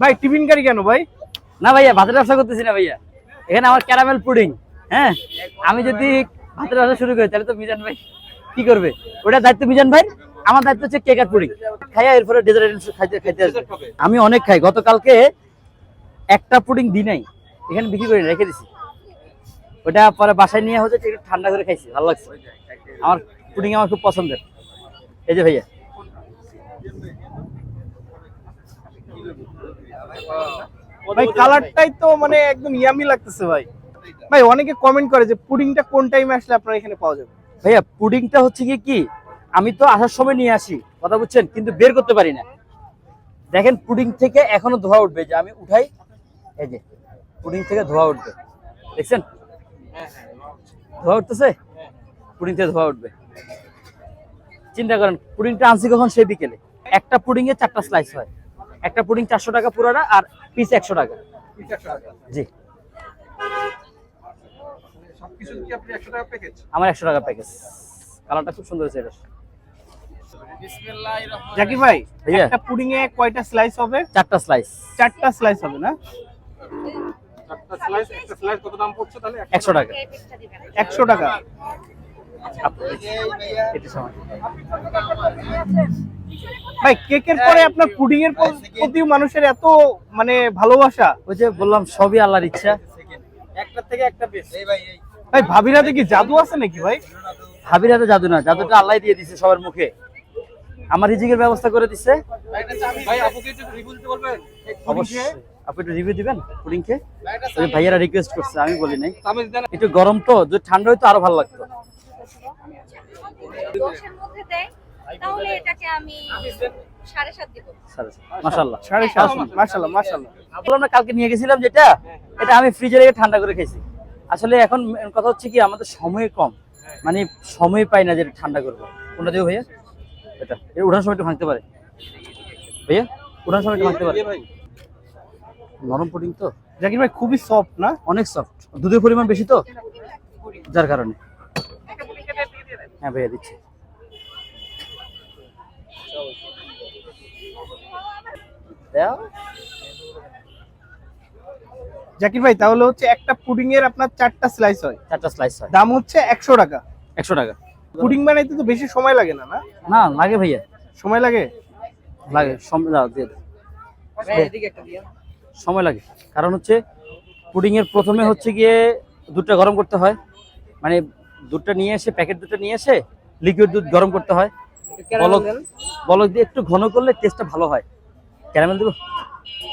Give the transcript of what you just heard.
ভাই, টিফিন গাড়ি কেন ভাই? না ভাইয়া, ভাতের ব্যবসা করতেছি না ভাইয়া। এখানে আমার ক্যারামেল পুডিং হ্যাঁ? আমি যদি ভাতের ব্যবসা শুরু করি, তাহলে তো মিজান ভাই কি করবে? ওটা দায়িত্ব মিজান ভাই, আমার দায়িত্ব হচ্ছে কেক আর পুডিং খাইয়া এরপরে ডেজার্ট খাইতে খাইতে আসবে। আমি অনেক খাই, গতকালকে একটা পুডিং দিই নাই, এখানে বিক্রি করে রেখে দিছি। ওটা পরে বাসায় নিয়ে হচ্ছে একটু ঠান্ডা করে খাইছি, ভালো লাগছে। আমার পুডিং আমার খুব পছন্দের। এই যে ভাইয়া। ভাই কালারটাই তো মানে একদম ইয়ামি লাগতেছে ভাই। ভাই, অনেকে কমেন্ট করে যে পুডিংটা কোন টাইমে আসলে আপনার এখানে পাওয়া যাবে? ভাইয়া, পুডিংটা হচ্ছে কি কি? আমি তো আসার সময় নিয়ে আসি, কথা বুঝছেন? কিন্তু বের করতে পারি না। দেখেন, পুডিং থেকে এখনও ধোয়া উঠবে। যে আমি উঠাই, এই যে, পুডিং থেকে ধোয়া উঠবে। দেখছেন? ধোয়া উঠতেছে? পুডিং থেকে ধোয়া উঠবে। চিন্তা করেন, পুডিংটা আনছি কখন? সেই বিকেলে। একটা পুডিং এ চারটা স্লাইস হয়। একটা পুডিং চারশো টাকা পুরোটা আর পিস একশো টাকা। জি। আমার একশো টাকা প্যাকেজ কালারটা খুব সুন্দর হয়েছে এটা। জাকির ভাই একটা পুডিং এ কয়টা স্লাইস হবে? চারটা স্লাইস চারটা স্লাইস হবে না? একশো টাকা। একশো টাকা। এটা সময় ভাই কেকের পরে আপনার পুডিং এর প্রতি মানুষের এত মানে ভালোবাসা? ওই যে বললাম সবই আল্লাহর ইচ্ছা। ভাই ভাবিরা দেখি জাদু আছে নাকি ভাই? ভাবির হাতে জাদু না জাদুটা আল্লাহ দিয়ে দিছে সবার মুখে। আমার রিজিকের ব্যবস্থা করে দিচ্ছে অবশ্যই। আপনি একটু রিভিউ দিবেন পুডিংকে ওই ভাইয়ারা রিকোয়েস্ট করছে আমি বলি নাই। একটু গরম তো যদি ঠান্ডা হইতো আরও ভালো লাগতো। তাহলে এটাকে আমি সাড়ে সাত দিব মাশাল্লাহ সাড়ে সাত। মাসাল্লাহ মাসাল্লাহ বললাম না কালকে নিয়ে গেছিলাম যেটা এটা আমি ফ্রিজে রেখে ঠান্ডা করে খেয়েছি। আসলে এখন কথা হচ্ছে কি আমাদের সময় কম। মানে সময় পাই না যেটা ঠান্ডা করব। কোনটা দেবো ভাইয়া? এটা। এটা উঠানোর সময় একটু ভাঙতে পারে। ভাইয়া উঠানোর সময় একটু ভাঙতে পারে। নরম পুডিং তো। জাকির ভাই খুবই সফট না? অনেক সফট দুধের পরিমাণ বেশি তো? যার কারণে। হ্যাঁ ভাইয়া দিচ্ছি। জাকির ভাই তাহলে হচ্ছে একটা পুডিং এর আপনার চারটা স্লাইস হয়। চারটা স্লাইস হয়। দাম হচ্ছে একশো টাকা। একশো টাকা। পুডিং বানাইতে তো বেশি সময় লাগে না না? না লাগে ভাইয়া। সময় লাগে? লাগে। সময় লাগে। কারণ হচ্ছে পুডিং এর প্রথমে হচ্ছে গিয়ে দুধটা গরম করতে হয়। মানে দুধটা নিয়ে এসে প্যাকেট দুধটা নিয়ে এসে লিকুইড দুধ গরম করতে হয়। বলক বলক দিয়ে একটু ঘন করলে টেস্টটা ভালো হয়। ক্যারামেল দেবো